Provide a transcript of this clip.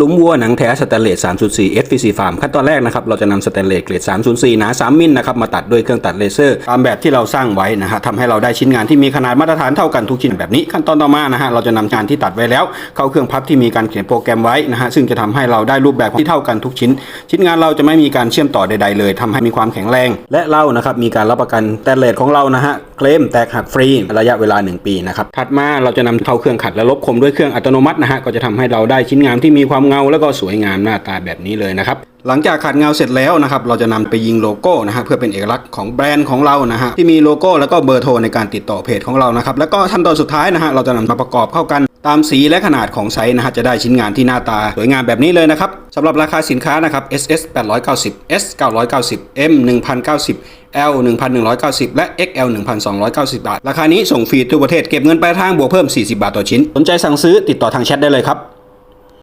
ลุมวัวหนังแท้สแตนเลส 304 FVC Farm ขั้นตอนแรกนะครับเราจะนำสแตนเลสเกรด 304 หนา 3 มิลนะครับมาตัดด้วยเครื่องตัดเลเซอร์ตามแบบที่เราสร้างไว้นะฮะทำให้เราได้ชิ้นงานที่มีขนาดมาตรฐานเท่ากันทุกชิ้นแบบนี้ ขั้นตอนต่อมานะฮะเราจะนำงานที่ตัดไว้แล้ว เข้าเครื่องพับที่มีการเขียนโปรแกรมไว้นะฮะซึ่งจะทำให้เราได้รูปแบบที่เท่ากันทุกชิ้น ชิ้นงานเราจะไม่มีการเชื่อมต่อใดๆเลยทำให้มีความแข็งแรง และเรานะครับมีการรับประกันสแตนเลสของเรานะฮะเคลมแตกหักฟรีระยะเวลา 1 ปีนะครับถัดมาเราจะนำเข้าเครื่องขัดและลบคมด้วยเครื่องอัตโนมัตินะฮะก็จะทำให้เราได้ชิ้นงานที่มีความเงาแล้วก็สวยงามหน้าตาแบบนี้เลยนะครับหลังจากขัดเงาเสร็จแล้วนะครับเราจะนำไปยิงโลโก้นะฮะเพื่อเป็นเอกลักษณ์ของแบรนด์ของเรานะฮะที่มีโลโก้แล้วก็เบอร์โทรในการติดต่อเพจของเรานะครับแล้วก็ขั้นตอนสุดท้ายนะฮะเราจะนำมาประกอบเข้ากันตามสีและขนาดของไซส์นะฮะจะได้ชิ้นงานที่หน้าตาสวยงามแบบนี้เลยนะครับสำหรับราคาสินค้านะครับ SS 890 S 990 M 1090 L 1190 และ XL 1290 บาท ราคานี้ส่งฟรีทั่วประเทศเก็บเงินปลายทางบวกเพิ่ม 40 บาทต่อชิ้น สนใจสั่งซื้อติดต่อทางแชทได้เลยครับ